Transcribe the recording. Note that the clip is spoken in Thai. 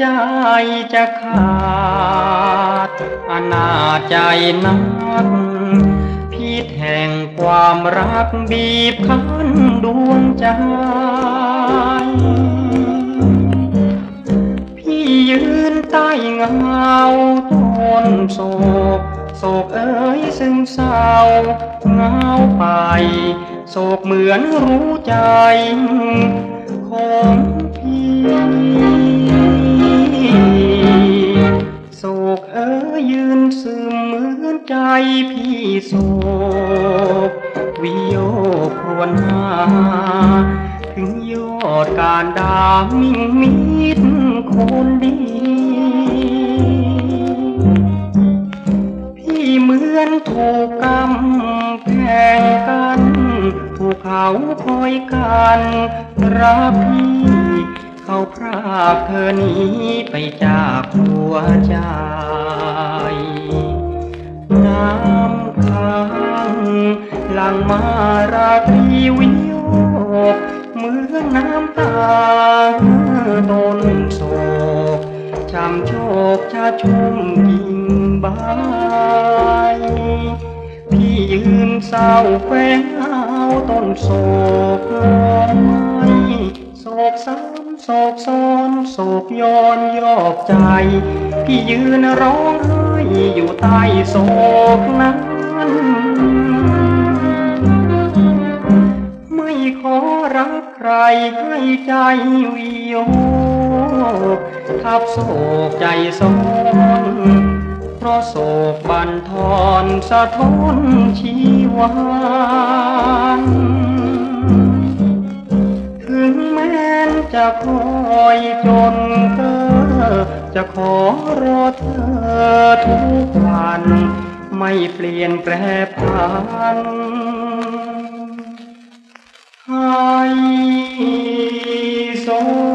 ใจจะขาด อนาใจนักพี่แห่งความรักบีบคั้นดวงใจ พี่ยืนใต้เงาต้นโศกโศกเอ้ยซึมเศร้าเงาไปโศกเหมือนรู้ใจของพี่ พี่โศกวิโยครวนหา ถึงยอดการดามิ่งมิดคนดี พี่เหมือนถูกกำแพงกัน ถูกเขาคอยกันรักพี่ เขาพรากเธอนี้ไปจากหัวใจ น้ำค้างหลังมาราตรีวิโยกเมือนน้ำตาต้นโศกช้ำโชคชาชุ่มกิ่งใบพี่ยืนเศร้าแฝงเอาต้นโศกลอยโศกซ้ำโศกซ้อนโศกย้อนยอกใจ พี่ยืนร้องไห้ อยู่ใต้โศกนั้น ไม่ขอรักใครให้ใจวิโยทับโศกใจซ้อนเพราะโศกบันทอนสะท้อนชีวานถึงแม้นจะคอยจนเธอ จะขอรอเธอทุกวัน ไม่เปลี่ยนแปรผันให้สม